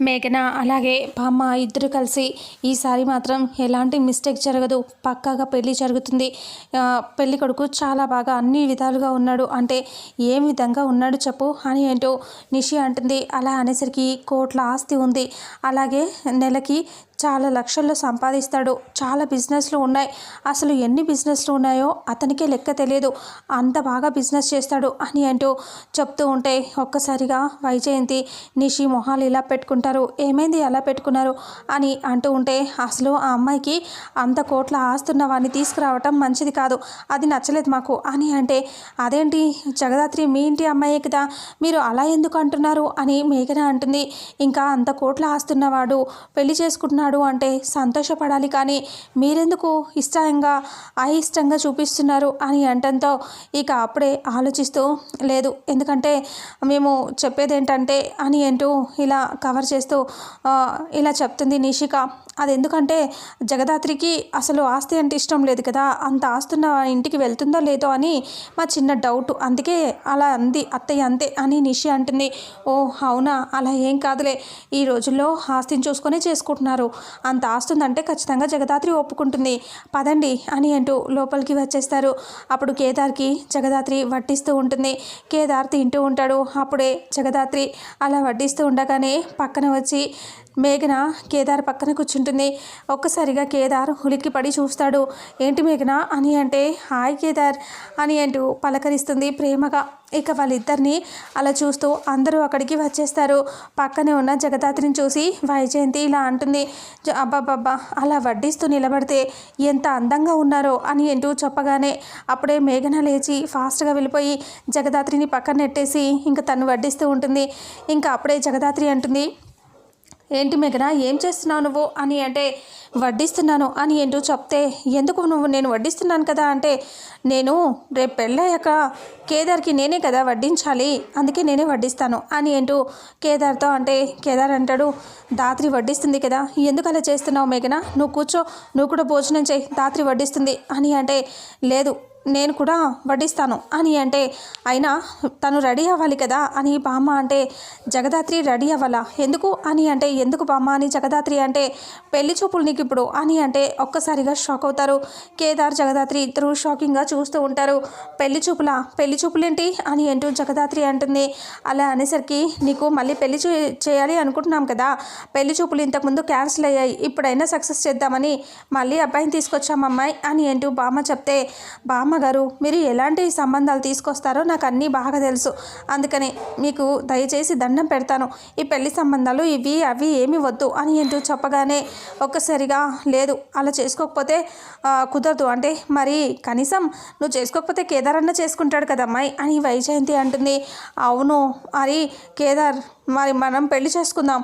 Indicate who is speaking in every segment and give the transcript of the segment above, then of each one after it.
Speaker 1: మేఘన అలాగే బామ్మ ఇద్దరు కలిసి ఈసారి మాత్రం ఎలాంటి మిస్టేక్ జరగదు. పక్కాగా పెళ్ళి జరుగుతుంది. పెళ్ళి కొడుకు చాలా బాగా అన్ని విధాలుగా ఉన్నాడు. అంటే ఏం విధంగా ఉన్నాడు చెప్పు అని ఏంటో నిషి అంటుంది. అలా అనేసరికి కోట్ల ఆస్తి ఉంది. అలాగే నెలకి చాలా లక్షల్లో సంపాదిస్తాడు. చాలా బిజినెస్లు ఉన్నాయి. అసలు ఎన్ని బిజినెస్లు ఉన్నాయో అతనికే లెక్క తెలియదు. అంత బాగా బిజినెస్ చేస్తాడు అని అంటూ చెప్తూ ఉంటే ఒక్కసారిగా వైజయంతి నిషి మొహాలు ఇలా పెట్టుకుంటారు. ఏమైంది? ఎలా పెట్టుకున్నారు? అని అంటూ ఉంటే అసలు ఆ అమ్మాయికి అంత కోట్ల ఆస్తున్న వాడిని తీసుకురావటం మంచిది కాదు. అది నచ్చలేదు మాకు అని అంటే అదేంటి? జగదాత్రి మీ ఇంటి అమ్మాయే కదా. మీరు అలా ఎందుకు అంటున్నారు? అని మేఘన అంటుంది. ఇంకా అంత కోట్ల ఆస్తున్నవాడు పెళ్ళి చేసుకుంటున్నాడు? అంటే సంతోషపడాలి కానీ మీరెందుకు ఇష్టంగా అయిష్టంగా చూపిస్తున్నారు అని అంటంతో ఇక అప్పుడే ఆలోచిస్తూ లేదు ఎందుకంటే మేము చెప్పేది ఏంటంటే అని అంటూ ఇలా కవర్ చేస్తూ ఇలా చెప్తుంది నిషిక. అది ఎందుకంటే జగదాత్రికి అసలు ఆస్తి అంటే ఇష్టం లేదు కదా అంత ఆస్తున్న ఇంటికి వెళ్తుందో లేదో అని మా చిన్న డౌట్. అందుకే అలా అంది అత్తయ్య అంతే అని నిషి అంటుంది. ఓ అవునా? అలా ఏం కాదులే. ఈ రోజుల్లో ఆస్తిని చూసుకొని చేసుకుంటున్నారు. అంత ఆస్తుందంటే ఖచ్చితంగా జగదాత్రి ఒప్పుకుంటుంది. పదండి అని అంటూ లోపలికి వచ్చేస్తారు. అప్పుడు కేదార్కి జగదాత్రి వడ్డిస్తూ ఉంటుంది. కేదార్ తింటూ ఉంటాడు. అప్పుడే జగదాత్రి అలా వడ్డిస్తూ ఉండగానే పక్కన వచ్చి మేఘన కేదార్ పక్కన కూర్చుంటుంది. ఒక్కసారిగా కేదార్ ఉలిక్కి పడి చూస్తాడు. ఏంటి మేఘన? అని అంటే హాయ్ కేదార్ అని అంటూ పలకరిస్తుంది ప్రేమగా. ఇక వాళ్ళిద్దరిని అలా చూస్తూ అందరూ అక్కడికి వచ్చేస్తారు. పక్కనే ఉన్న జగదాత్రిని చూసి వైజయంతి ఇలా అంటుంది. "జ- అబ్బబ్బబ్బా అలా వడ్డిస్తూ నిలబడితే ఎంత అందంగా ఉన్నారో అని అంటూ చెప్పగానే అప్పుడే మేఘన లేచి ఫాస్ట్గా వెళ్ళిపోయి జగదాత్రిని పక్కన నెట్టేసి ఇంకా తను వడ్డిస్తూ ఉంటుంది. ఇంకా అప్పుడే జగదాత్రి అంటుంది ఏంటి మేఘన ఏం చేస్తున్నావు నువ్వు? అని అంటే వడ్డిస్తున్నాను అని ఏంటో చెప్తే ఎందుకు నువ్వు నేను వడ్డిస్తున్నాను కదా? అంటే నేను రేపు పెళ్ళయ్యాక కేదార్కి నేనే కదా వడ్డించాలి అందుకే నేనే వడ్డిస్తాను అని ఏంటో కేదార్తో అంటే కేదార్ అంటాడు దాత్రి వడ్డిస్తుంది కదా ఎందుకు అలా చేస్తున్నావు మేఘన? నువ్వు కూర్చో నువ్వు కూడా భోజనం చేయి దాత్రి వడ్డిస్తుంది అని అంటే లేదు నేను కూడా వడ్డిస్తాను అని అంటే అయినా తను రెడీ అవ్వాలి కదా అని బామ్మ అంటే జగదాత్రి రెడీ అవ్వాలా? ఎందుకు అని అంటే ఎందుకు బామ్మ అని జగదాత్రి అంటే పెళ్ళి చూపులు నీకు ఇప్పుడు అని అంటే ఒక్కసారిగా షాక్ అవుతారు. కేదార్ జగదాత్రి ఇద్దరు షాకింగ్గా చూస్తూ ఉంటారు. పెళ్ళి చూపులా? పెళ్ళి చూపులేంటి అని అంటూ జగదాత్రి అంటుంది. అలా అనేసరికి నీకు మళ్ళీ పెళ్ళి చూ చేయాలి అనుకుంటున్నాం కదా. పెళ్ళి చూపులు ఇంతకుముందు క్యాన్సిల్ అయ్యాయి. ఇప్పుడైనా సక్సెస్ చేద్దామని మళ్ళీ అబ్బాయిని తీసుకొచ్చాం అమ్మాయి అని అంటూ బామ్మ చెప్తే బామ్మ గారు మీరు ఎలాంటి సంబంధాలు తీసుకొస్తారో నాకు అన్నీ బాగా తెలుసు. అందుకని మీకు దయచేసి దండం పెడతాను. ఈ పెళ్ళి సంబంధాలు ఇవి అవి ఏమి వద్దు అని ఏంటో చెప్పగానే ఒక్కసారిగా లేదు అలా చేసుకోకపోతే కుదరదు. అంటే మరి కనీసం నువ్వు చేసుకోకపోతే కేదార్ అన్న చేసుకుంటాడు కదా అమ్మాయి అని వైజయంతి అంటుంది. అవును మరి కేదార్ మరి మనం పెళ్ళి చేసుకుందాం.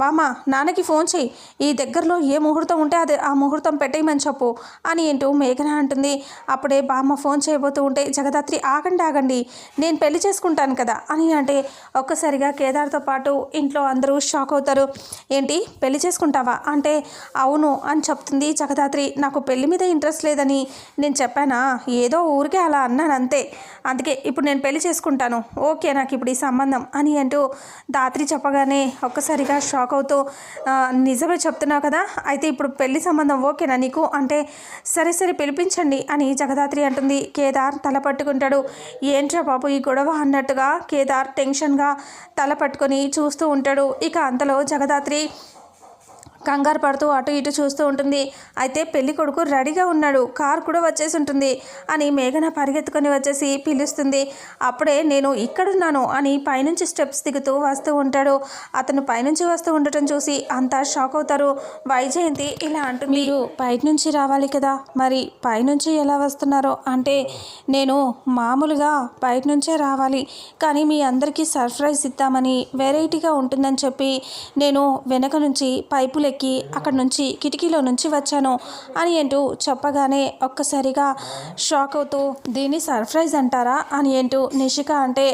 Speaker 1: బామ్మ నాన్నకి ఫోన్ చేయి ఈ దగ్గరలో ఏ ముహూర్తం ఉంటే అది ఆ ముహూర్తం పెట్టేయమని చెప్పు అని ఏంటో మేఘన అంటుంది. అప్పుడే బామ్మ ఫోన్ చేయబోతూ ఉంటే జగదాత్రి ఆగండి ఆగండి నేను పెళ్ళి చేసుకుంటాను కదా అని అంటే ఒక్కసారిగా కేదార్తో పాటు ఇంట్లో అందరూ షాక్ అవుతారు. ఏంటి పెళ్ళి చేసుకుంటావా? అంటే అవును అని చెప్తుంది జగదాత్రి. నాకు పెళ్ళి మీద ఇంట్రెస్ట్ లేదని నేను చెప్పానా? ఏదో ఊరికే అలా అన్నాను అంతే. అందుకే ఇప్పుడు నేను పెళ్ళి చేసుకుంటాను. ఓకే నాకు ఇప్పుడు ఈ సంబంధం అని అంటూ దాత్రి చెప్పగానే ఒక్కసారిగా షాక్ అవుతూ నిజమే చెప్తున్నావు కదా? అయితే ఇప్పుడు పెళ్ళి సంబంధం ఓకేనా నీకు? అంటే సరే సరే పిలిపించండి అని జగదాత్రి అంటుంది. కేదార్ తల పట్టుకుంటాడు. ఏంట్రా బాబు ఈ గొడవ? అన్నట్టుగా కేదార్ టెన్షన్గా తల పట్టుకొని చూస్తూ ఉంటాడు. ఇక అంతలో జగదాత్రి కంగారు పడుతూ అటు ఇటు చూస్తూ ఉంటుంది. అయితే పెళ్ళి కొడుకు రెడీగా ఉన్నాడు. కార్ కూడా వచ్చేసి ఉంటుంది అని మేఘన పరిగెత్తుకొని వచ్చేసి పిలుస్తుంది. అప్పుడే నేను ఇక్కడున్నాను అని పైనుంచి స్టెప్స్ దిగుతూ వస్తూ ఉంటాడు. అతను పైనుంచి వస్తూ ఉండటం చూసి అంతా షాక్ అవుతారు. వైజయంతి ఇలా అంటుంది. మీరు బయట నుంచి రావాలి కదా. మరి పైనుంచి ఎలా వస్తున్నారో? అంటే నేను మామూలుగా బయట నుంచే రావాలి. కానీ మీ అందరికీ సర్ప్రైజ్ ఇద్దామని వెరైటీగా ఉంటుందని చెప్పి నేను వెనక నుంచి పైపులు ఎక్కి అక్కడ నుంచి కిటికీలో నుంచి వచ్చాను అని అంటూ చెప్పగానే ఒక్కసారిగా షాక్ అవుతూ దీన్ని సర్ప్రైజ్ అంటారా? అని అంటూ నిషిక అంటే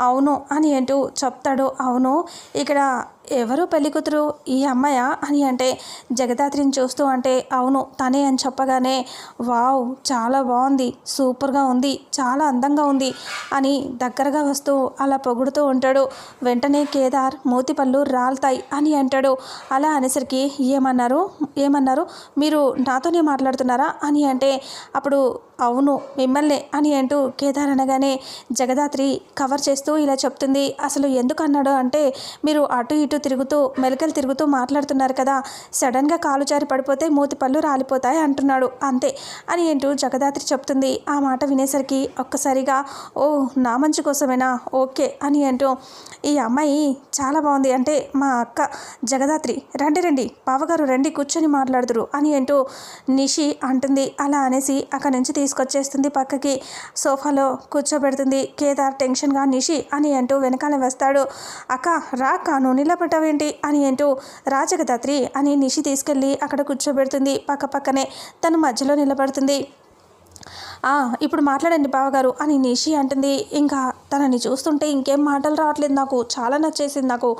Speaker 1: అవును అని అంటూ చెప్తాడు. అవును ఇక్కడ ఎవరు పెళ్ళికూతురు ఈ అమ్మాయ అని అంటే జగదాత్రిని చూస్తూ అంటే అవును తనే అని చెప్పగానే వావ్ చాలా బాగుంది సూపర్గా ఉంది చాలా అందంగా ఉంది అని దగ్గరగా వస్తూ అలా పొగుడుతూ ఉంటాడు. వెంటనే కేదార్ మూతిపళ్ళు రాలుతాయి అని అంటాడు. అలా అనేసరికి ఏమన్నారు? ఏమన్నారు? మీరు నాతోనే మాట్లాడుతున్నారా? అని అంటే అప్పుడు అవును మిమ్మల్నే అని అంటూ కేదార్ అనగానే జగదాత్రి కవర్ చేస్తూ ఇలా చెప్తుంది. అసలు ఎందుకు అన్నాడు అంటే మీరు అటు ఇటు తిరుగుతూ మెలకలు తిరుగుతూ మాట్లాడుతున్నారు కదా సడన్గా కాలు జారి పడిపోతే మూతి పళ్ళు రాలిపోతాయి అంటున్నాడు. అంతే అని అంటూ జగదాత్రి చెప్తుంది. ఆ మాట వినేసరికి ఒక్కసారిగా ఓ నా మంచి కోసమేనా? ఓకే అని అంటూ ఈ అమ్మాయి చాలా బాగుంది. అంటే మా అక్క జగదాత్రి రండి రండి పావగారు రండి కూర్చొని మాట్లాడుతురు అని అంటూ నిషి అంటుంది. అలా అనేసి అక్కడి నుంచి తీసుకొచ్చేస్తుంది పక్కకి. సోఫాలో కూర్చోబెడుతుంది. కేదార్ టెన్షన్గా నిషి అని అంటూ వెనకాల వస్తాడు. అక్క రా కాను నిలబడ్డావేంటి? అని అంటూ రాజగదాత్రి అని నిషి తీసుకెళ్ళి అక్కడ కూర్చోబెడుతుంది. పక్క పక్కనే తను మధ్యలో నిలబడుతుంది. ఇప్పుడు మాట్లాడండి బావగారు అని నిషి అంటుంది. ఇంకా తనని చూస్తుంటే ఇంకేం మాటలు రావట్లేదు నాకు చాలా నచ్చేసింది నాకు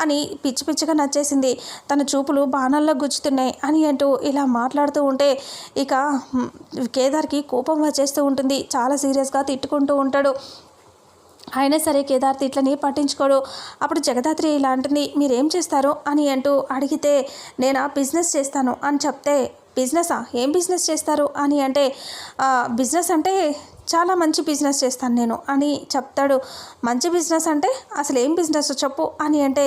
Speaker 1: అని పిచ్చి పిచ్చిగా నచ్చేసింది. తన చూపులు బాణాల్లో గుచ్చుతున్నాయి అని అంటూ ఇలా మాట్లాడుతూ ఉంటే ఇక కేదార్కి కోపం వచ్చేస్తూ ఉంటుంది. చాలా సీరియస్గా తిట్టుకుంటూ ఉంటాడు. అయినా సరే కేదార్ తిట్లని పట్టించుకోడు. అప్పుడు జగదాత్రి ఇలా అంటుంది మీరేం చేస్తారు? అని అంటూ అడిగితే నేను ఆ బిజినెస్ చేస్తాను అని చెప్తే బిజినెసా? ఏం బిజినెస్ చేస్తారు? అని అంటే బిజినెస్ అంటే చాలా మంచి బిజినెస్ చేస్తాను నేను అని చెప్తాడు. మంచి బిజినెస్ అంటే అసలు ఏం బిజినెస్ చెప్పు అని అంటే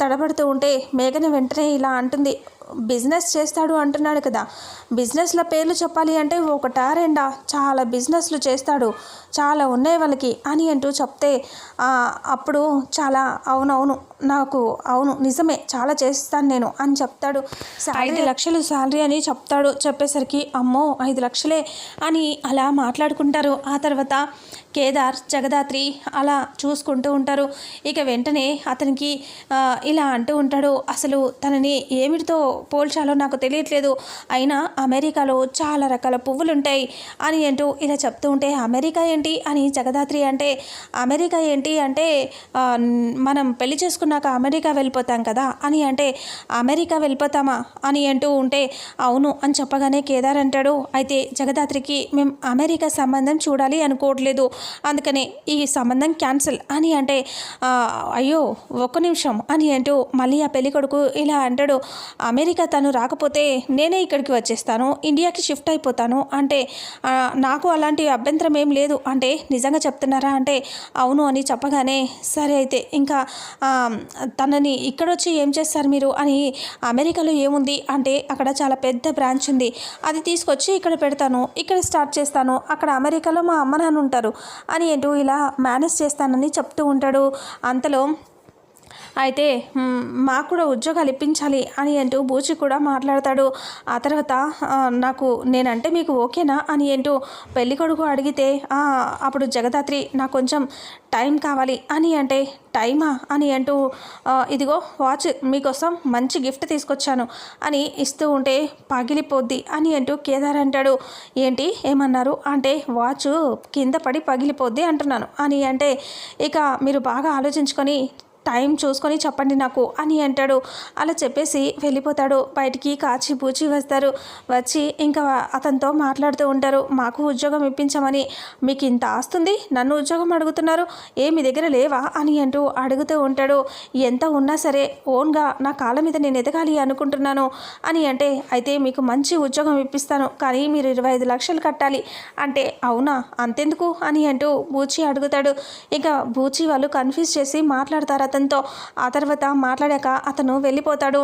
Speaker 1: తడబడుతూ ఉంటే మేఘన వెంటనే ఇలా అంటుంది. బిజినెస్ చేస్తాడు అంటున్నాడు కదా. బిజినెస్ల పేర్లు చెప్పాలి అంటే ఒకటా రెండా? చాలా బిజినెస్లు చేస్తాడు. చాలా ఉన్నాయి వాళ్ళకి అని అంటూ చెప్తే "ఆ, అప్పుడు చాలా అవునవును నాకు అవును నిజమే చాలా చేస్తాను నేను అని చెప్తాడు. ఐదు లక్షలు శాలరీ అని చెప్తాడు. చెప్పేసరికి అమ్మో ఐదు లక్షలే అని అలా మాట్లాడుకుంటారు. ఆ తర్వాత కేదార్ జగదాత్రి అలా చూసుకుంటూ ఉంటారు. ఇక వెంటనే అతనికి ఇలా అంటూ ఉంటాడు అసలు తనని ఏమిటితో పోల్చాలో నాకు తెలియట్లేదు. అయినా అమెరికాలో చాలా రకాల పువ్వులు ఉంటాయి అని అంటూ ఇలా చెప్తూ ఉంటే అమెరికా ఏంటి? అని జగదాత్రి అంటే అమెరికా ఏంటి అంటే మనం పెళ్ళి చేసుకున్నాక అమెరికా వెళ్ళిపోతాం కదా అని అంటే అమెరికా వెళ్ళిపోతామా? అని అంటూ ఉంటే అవును అని చెప్పగానే కేదార్ అంటాడు. అయితే జగదాత్రికి మేము అమెరికా సంబంధం చూడాలి అనుకోవట్లేదు. అందుకనే ఈ సంబంధం క్యాన్సిల్ అని అంటే అయ్యో ఒక్క నిమిషం అని అంటూ మళ్ళీ ఆ పెళ్ళి కొడుకు ఇలా అంటాడు. అమెరికా తను రాకపోతే నేనే ఇక్కడికి వచ్చేస్తాను ఇండియాకి షిఫ్ట్ అయిపోతాను అంటే నాకు అలాంటి అభ్యంతరం ఏం లేదు అంటే నిజంగా చెప్తున్నారా అంటే అవును అని చెప్పగానే సరే అయితే ఇంకా తనని తనని ఇక్కడొచ్చి ఏం చేస్తారు మీరు అని అమెరికాలో ఏముంది అంటే అక్కడ చాలా పెద్ద బ్రాంచ్ ఉంది. అది తీసుకొచ్చి ఇక్కడ పెడతాను ఇక్కడ స్టార్ట్ చేస్తాను. అక్కడ అమెరికాలో మా అమ్మ నాన్న ఉంటారు. అని ఏంటో ఇలా మేనేజ్ చేస్తానని చెప్తూ ఉంటాడు. అంతలో అయితే మాకు కూడా ఉద్యోగాలు ఇప్పించాలి అని అంటూ బూచి కూడా మాట్లాడతాడు. ఆ తర్వాత నాకు నేనంటే మీకు ఓకేనా? అని అంటూ పెళ్ళి కొడుకు అడిగితే అప్పుడు జగదాత్రి నాకు కొంచెం టైం కావాలి. అని అంటే టైమా? అని అంటూ ఇదిగో వాచ్ మీకోసం మంచి గిఫ్ట్ తీసుకొచ్చాను అని ఇస్తూ ఉంటే పగిలిపోద్ది అని అంటూ కేదార్ అంటాడు. ఏంటి? ఏమన్నారు? అంటే వాచ్ కింద పడి పగిలిపోద్ది అంటున్నాను అని అంటే ఇక మీరు బాగా ఆలోచించుకొని టైం చూసుకొని చెప్పండి నాకు అని అంటాడు. అలా చెప్పేసి వెళ్ళిపోతాడు. బయటికి కాచి పూచి వస్తారు. వచ్చి ఇంకా అతనితో మాట్లాడుతూ ఉంటారు. మాకు ఉద్యోగం ఇప్పించమని. మీకు ఇంత ఆస్తుంది? నన్ను ఉద్యోగం అడుగుతున్నారు? ఏ మీ దగ్గర లేవా? అని అంటూ అడుగుతూ ఉంటాడు. ఎంత ఉన్నా సరే ఓన్గా నా కాళ్ళ మీద నేను ఎదగాలి అనుకుంటున్నాను. అని అంటే అయితే మీకు మంచి ఉద్యోగం ఇప్పిస్తాను. కానీ మీరు ఇరవై ఐదు లక్షలు కట్టాలి. అంటే అవునా? అంతెందుకు? అని అంటూ బూచి అడుగుతాడు. ఇక బూచి వాళ్ళు కన్ఫ్యూజ్ చేసి మాట్లాడతారు అతను అతనితో ఆ తర్వాత మాట్లాడాక అతను వెళ్ళిపోతాడు.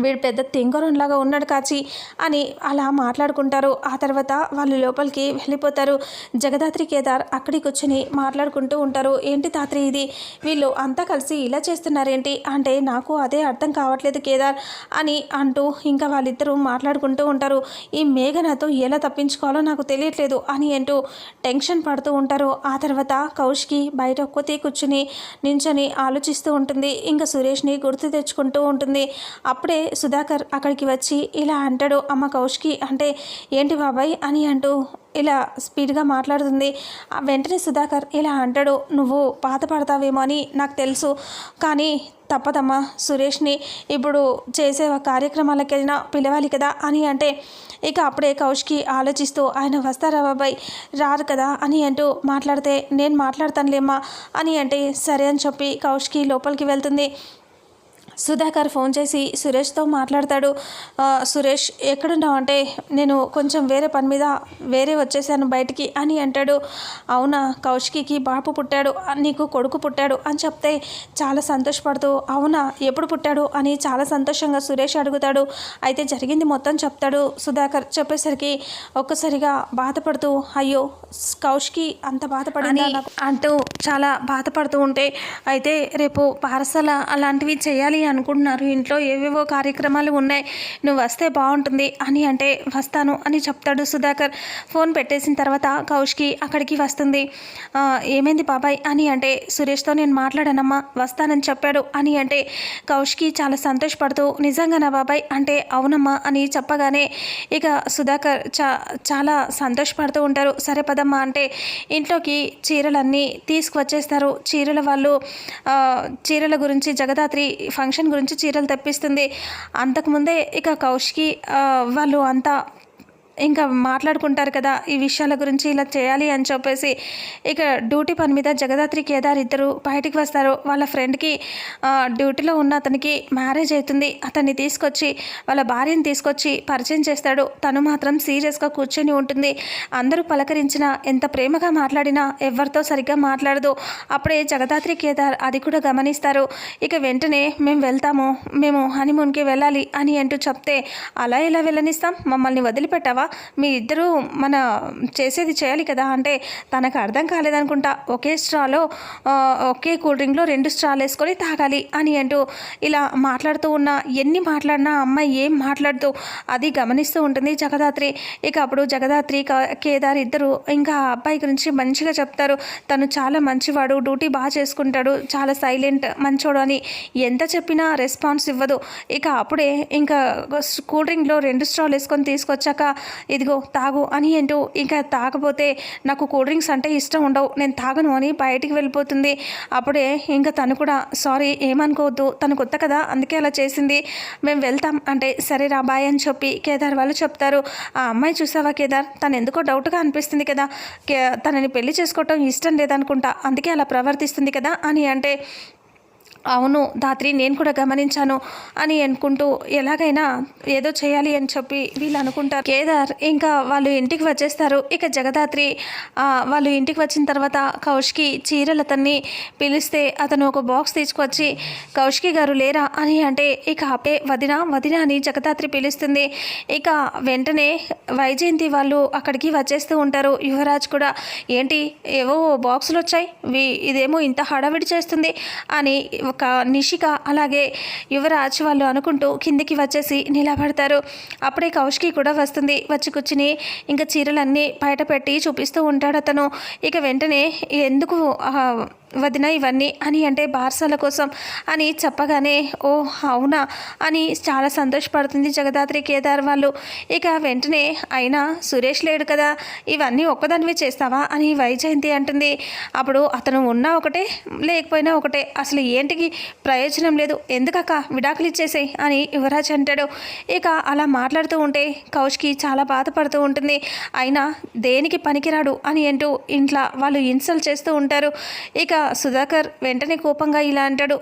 Speaker 1: వీడు పెద్ద తెంగరంలాగా ఉన్నాడు కాచి అని అలా మాట్లాడుకుంటారు. ఆ తర్వాత వాళ్ళు లోపలికి వెళ్ళిపోతారు. జగదాత్రి కేదార్ అక్కడి కూర్చొని మాట్లాడుకుంటూ ఉంటారు. ఏంటి తాత్రి ఇది? వీళ్ళు అంతా కలిసి ఇలా చేస్తున్నారేంటి? అంటే నాకు అదే అర్థం కావట్లేదు కేదార్ అని అంటూ ఇంకా వాళ్ళిద్దరూ మాట్లాడుకుంటూ ఉంటారు. ఈ మేఘనతో ఎలా తప్పించుకోవాలో నాకు తెలియట్లేదు అని అంటూ టెన్షన్ పడుతూ ఉంటారు. ఆ తర్వాత కౌష్కి బయట ఒక్కతే కూర్చుని నించొని ఆలోచిస్తూ ఉంటుంది. ఇంకా సురేష్ని గుర్తు తెచ్చుకుంటూ ఉంటుంది. అప్పుడే సుధాకర్ అక్కడికి వచ్చి ఇలా అంటాడు అమ్మ కౌష్కి అంటే ఏంటి బాబాయ్? అని అంటూ ఇలా స్పీడ్గా మాట్లాడుతుంది. వెంటనే సుధాకర్ ఇలా అంటాడు నువ్వు బాధపడతావేమో అని నాకు తెలుసు కానీ తప్పదమ్మా సురేష్ని. ఇప్పుడు చేసే కార్యక్రమాలకైనా పిలవాలి కదా అని అంటే ఇక అప్పుడే కౌష్కి ఆలోచిస్తూ ఆయన వస్తారా బాబాయ్? రారు కదా అని అంటూ మాట్లాడితే నేను మాట్లాడతానులేమ్మా అని అంటే సరే అని చెప్పి కౌష్కి లోపలికి వెళ్తుంది. సుధాకర్ ఫోన్ చేసి సురేష్తో మాట్లాడతాడు. సురేష్ ఎక్కడున్నావు? అంటే నేను కొంచెం వేరే పని మీద వేరే వచ్చేసాను బయటికి అని అంటాడు. అవునా కౌశికి బాపు పుట్టాడు నీకు కొడుకు పుట్టాడు అని చెప్తే చాలా సంతోషపడుతూ అవునా ఎప్పుడు పుట్టాడు? అని చాలా సంతోషంగా సురేష్ అడుగుతాడు. అయితే జరిగింది మొత్తం చెప్తాడు సుధాకర్ చెప్పేసరికి ఒక్కసారిగా బాధపడుతూ అయ్యో కౌశికి అంత బాధపడింది? అంటూ చాలా బాధపడుతూ ఉంటే అయితే రేపు పారసల అలాంటివి చేయాలి అనుకుంటున్నారు. ఇంట్లో ఏవేవో కార్యక్రమాలు ఉన్నాయి. నువ్వు వస్తే బాగుంటుంది. అని అంటే వస్తాను అని చెప్తాడు సుధాకర్. ఫోన్ పెట్టేసిన తర్వాత కౌష్కి అక్కడికి వస్తుంది. ఏమైంది బాబాయ్? అని అంటే సురేష్తో నేను మాట్లాడానమ్మా వస్తానని చెప్పాడు. అని అంటే కౌష్కి చాలా సంతోషపడుతూ నిజంగానా బాబాయ్? అంటే అవునమ్మా అని చెప్పగానే ఇక సుధాకర్ చా చాలా సంతోషపడుతూ ఉంటారు. సరే పదమ్మా అంటే ఇంట్లోకి చీరలన్నీ తీసుకువచ్చేస్తారు. చీరల వాళ్ళు చీరల గురించి జగదాత్రి ఫంక్షన్ ఫంక్షన్ గురించి చీరలు తెప్పిస్తుంది. అంతకుముందే ఇక కౌష్కి వాళ్ళు అంతా ఇంకా మాట్లాడుకుంటారు కదా ఈ విషయాల గురించి ఇలా చేయాలి అని చెప్పేసి ఇక డ్యూటీ పని మీద జగదాత్రి కేదార్ ఇద్దరు బయటికి వస్తారు. వాళ్ళ ఫ్రెండ్కి డ్యూటీలో ఉన్న అతనికి మ్యారేజ్ అవుతుంది. అతన్ని తీసుకొచ్చి వాళ్ళ భార్యని తీసుకొచ్చి పరిచయం చేస్తాడు. తను మాత్రం సీరియస్గా కూర్చొని ఉంటుంది. అందరూ పలకరించినా ఎంత ప్రేమగా మాట్లాడినా ఎవరితో సరిగ్గా మాట్లాడదు. అప్పుడే జగదాత్రి కేదార్ అది కూడా గమనిస్తారు. ఇక వెంటనే మేము వెళ్తాము. మేము హనీమూన్కి వెళ్ళాలి అని అంటూ చెప్తే అలా ఎలా వెళ్ళనిస్తాం? మమ్మల్ని వదిలిపెట్టావా? మీ ఇద్దరూ మన చేసేది చేయాలి కదా? అంటే తనకు అర్థం కాలేదనుకుంటా ఒకే స్ట్రాలో ఒకే కూల్ డ్రింక్లో రెండు స్ట్రాలు వేసుకొని తాగాలి అని అంటూ ఇలా మాట్లాడుతూ ఉన్న ఎన్ని మాట్లాడినా అమ్మాయి ఏం మాట్లాడుతూ అది గమనిస్తూ ఉంటుంది జగదాత్రి. ఇక అప్పుడు జగదాత్రి క- కేదార్ ఇద్దరు ఇంకా అబ్బాయి గురించి మంచిగా చెప్తారు. తను చాలా మంచివాడు డ్యూటీ బాగా చేసుకుంటాడు చాలా సైలెంట్ మంచోడు అని ఎంత చెప్పినా రెస్పాన్స్ ఇవ్వదు. ఇక అప్పుడే ఇంకా కూల్ డ్రింక్లో రెండు స్ట్రాలు వేసుకొని తీసుకొచ్చాక ఇదిగో తాగు అని ఏంటో ఇంకా తాగపోతే నాకు కూల్ డ్రింక్స్ అంటే ఇష్టం ఉండవు నేను తాగను అని బయటికి వెళ్ళిపోతుంది. అప్పుడే ఇంకా తను కూడా సారీ ఏమనుకోవద్దు తను కొత్త కదా అందుకే అలా చేసింది. మేము వెళ్తాం. అంటే సరే రా బాయ్ అని చెప్పి కేదార్ వాళ్ళు చెప్తారు. ఆ అమ్మాయి చూసావా కేదార్? తను ఎందుకో డౌట్గా అనిపిస్తుంది కదా. కే తనని పెళ్ళి చేసుకోవటం ఇష్టం లేదనుకుంటా అందుకే అలా ప్రవర్తిస్తుంది కదా అని అంటే అవును ధాత్రి నేను కూడా గమనించాను అని అనుకుంటూ ఎలాగైనా ఏదో చేయాలి అని చెప్పి వీళ్ళు అనుకుంటారు. కేదార్ ఇంకా వాళ్ళు ఇంటికి వచ్చేస్తారు. ఇక జగదాత్రి వాళ్ళు ఇంటికి వచ్చిన తర్వాత కౌష్కి చీరలు అతన్ని పిలిస్తే అతను ఒక బాక్స్ తీసుకొచ్చి కౌష్కి గారు లేరా అని అంటే ఇక అప్పే వదిన వదిన అని జగదాత్రి పిలుస్తుంది. ఇక వెంటనే వైజయంతి వాళ్ళు అక్కడికి వచ్చేస్తూ ఉంటారు. యువరాజ్ కూడా ఏంటి ఏవో బాక్సులు వచ్చాయి. ఇదేమో ఇంత హడావిడి చేస్తుంది అని ఒక నిషిక అలాగే యువరాజ్ వాళ్ళు అనుకుంటూ కిందికి వచ్చేసి నిలబడతారు. అప్పుడే కౌష్కి కూడా వస్తుంది. వచ్చి కూర్చుని ఇంకా చీరలన్నీ బయట పెట్టి చూపిస్తూ ఉంటాడు అతను. ఇక వెంటనే ఎందుకు వదిన ఇవన్నీ అని అంటే బార్సాల కోసం అని చెప్పగానే ఓ అవునా అని చాలా సంతోషపడుతుంది జగదాత్రి కేదార్ వాళ్ళు. ఇక వెంటనే అయినా సురేష్ లేడు కదా ఇవన్నీ ఒక్కదానివే చేస్తావా అని వైజయంతి అంటుంది. అప్పుడు అతను ఉన్నా ఒకటే లేకపోయినా ఒకటే అసలు ఏంటికి ప్రయోజనం లేదు. ఎందుకక్క విడాకులు ఇచ్చేసేయ్ అని యువరాజ్ అంటాడు. ఇక అలా మాట్లాడుతూ ఉంటే కౌష్కి చాలా బాధపడుతూ ఉంటుంది. అయినా దేనికి పనికిరాడు అని అంటూ ఇంట్లో వాళ్ళు ఇన్సల్ట్ చేస్తూ ఉంటారు. ఇక సుధాకర్ వెంటనే కోపంగా ఇలా అంటాడు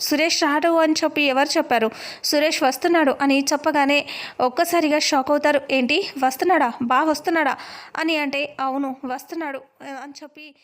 Speaker 1: సురేష్ రాడు అని చెప్పి ఎవరు చెప్పారు? సురేష్ వస్తున్నాడు అని చెప్పగానే ఒక్కసారిగా షాక్ అవుతారు. ఏంటి? వస్తున్నాడా? బా వస్తున్నాడా? అని అంటే అవును వస్తున్నాడు అని చెప్పి